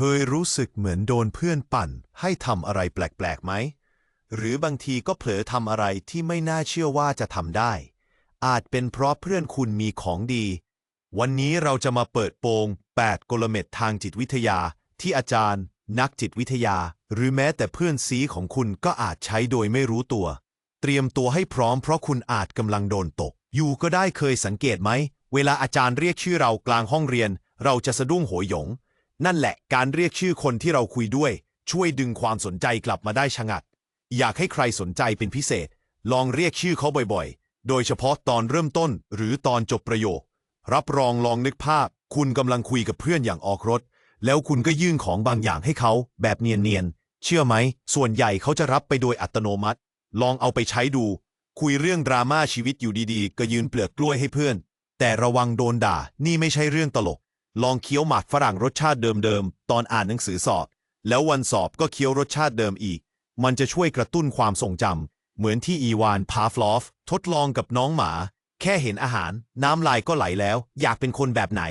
เคยรู้สึกเหมือนโดนเพื่อนปั่น ให้ทำอะไรแปลกๆไหม หรือบางทีก็เผลอทำอะไรที่ไม่น่าเชื่อว่าจะทำได้ อาจเป็นเพราะเพื่อนคุณมีของดี วันนี้เราจะมาเปิดโปง 8 กลเม็ดทางจิตวิทยา ที่อาจารย์ นักจิตวิทยา หรือแม้แต่เพื่อนซีของคุณก็อาจใช้โดยไม่รู้ตัว เตรียมตัวให้พร้อมเพราะคุณอาจกำลังโดนตก อยู่ก็ได้เคยสังเกตไหม เวลาอาจารย์เรียกชื่อเรากลางห้องเรียน เราจะสะดุ้งโหยหยง นั่นแหละการเรียกชื่อคนที่เราคุยด้วย ช่วยดึงความสนใจกลับมาได้ชะงัด อยากให้ใครสนใจเป็นพิเศษ ลองเรียกชื่อเขาบ่อยๆ โดยเฉพาะตอนเริ่มต้นหรือตอนจบประโยค รับรองลองนึกภาพ คุณกำลังคุยกับเพื่อนอย่างออกรถ แล้วคุณก็ยื่นของบางอย่างให้เขาแบบเนียนๆ เชื่อไหม ส่วนใหญ่เขาจะรับไปโดยอัตโนมัติ ลองเอาไปใช้ดู คุยเรื่องดราม่าชีวิตอยู่ดีๆ ก็ยืนเปลือกกล้วยให้เพื่อน แต่ระวังโดนด่า นี่ไม่ใช่เรื่องตลก ลองเคี้ยวหมากฝรั่งรสชาติเดิมๆ ตอนอ่านหนังสือสอบ แล้ววันสอบก็เคี้ยวรสชาติเดิมอีก มันจะช่วยกระตุ้นความทรงจำ เหมือนที่อีวานพาฟลอฟ ทดลองกับน้องหมา แค่เห็นอาหาร น้ำลายก็ไหลแล้ว อยากเป็นคนแบบไหน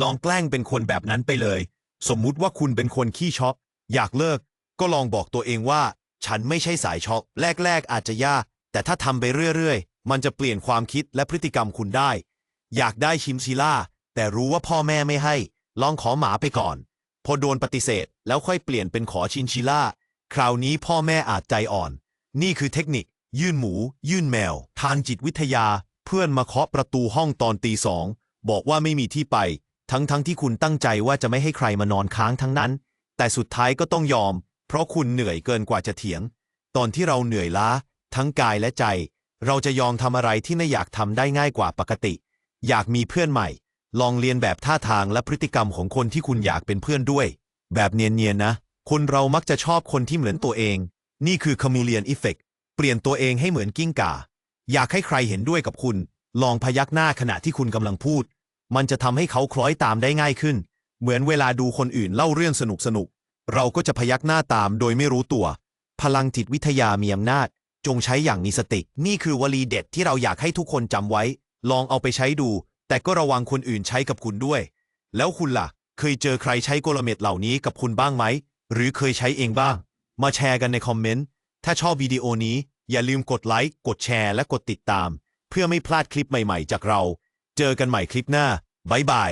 ลองแกล้งเป็นคนแบบนั้นไปเลย สมมุติว่าคุณเป็นคนขี้ช็อกอยากเลิก ก็ลองบอกตัวเองว่า ฉันไม่ใช่สายช็อกแรก ๆ อาจจะยาก แต่ถ้าทำไปเรื่อยๆ มันจะเปลี่ยนความคิดและพฤติกรรมคุณได้ อยากได้ชิมซิล่า แต่รู้ว่าพ่อแม่ไม่ให้ ลองขอหมาไปก่อน พอโดนปฏิเสธแล้วค่อยเปลี่ยนเป็นขอชินชิล่า คราวนี้พ่อแม่อาจใจอ่อน นี่คือเทคนิค ยื่นหมู ยื่นแมว ทางจิตวิทยา เพื่อนมาเคาะประตูห้องตอนตีสอง บอกว่าไม่มีที่ไป ทั้งๆทที่คุณตั้งใจว่าจะไม่ให้ใครมานอนค้างทั้งนั้น แต่สุดท้ายก็ต้องยอม เพราะคุณเหนื่อยเกินกว่าจะเถียง ตอนที่เราเหนื่อยล้า ทั้งกายและใจ เราจะยอมทำอะไรที่ไม่อยากทำได้ง่ายกว่าปกติ อยากมีเพื่อนใหม่ ลองเรียนแบบท่าทางและพฤติกรรมของคนที่คุณอยากเป็นเพื่อนด้วย แบบเนียนๆนะ คนเรามักจะชอบคนที่เหมือนตัวเอง นี่คือ chameleon effect เปลี่ยนตัวเองให้เหมือนกิ้งก่า อยากให้ใครเห็นด้วยกับคุณ ลองพยักหน้าขณะที่คุณกำลังพูด มันจะทำให้เขาคล้อยตามได้ง่ายขึ้น เหมือนเวลาดูคนอื่นเล่าเรื่องสนุกสนุกๆเราก็จะพยักหน้าตามโดยไม่รู้ตัว พลังจิตวิทยามีอำนาจ จงใช้อย่างมีสติ นี่คือวลีเด็ดที่เราอยากให้ทุกคนจำไว้ ลองเอาไปใช้ดู แต่ก็ระวังคนอื่นใช้กับคุณด้วย แล้วคุณล่ะ เคยเจอใครใช้กลเม็ดเหล่านี้กับคุณบ้างไหม หรือเคยใช้เองบ้าง มาแชร์กันในคอมเมนต์ ถ้าชอบวิดีโอนี้ อย่าลืมกดไลค์ กดแชร์ และกดติดตาม เพื่อไม่พลาดคลิปใหม่ๆ จากเรา เจอกันใหม่คลิปหน้าบ๊ายบาย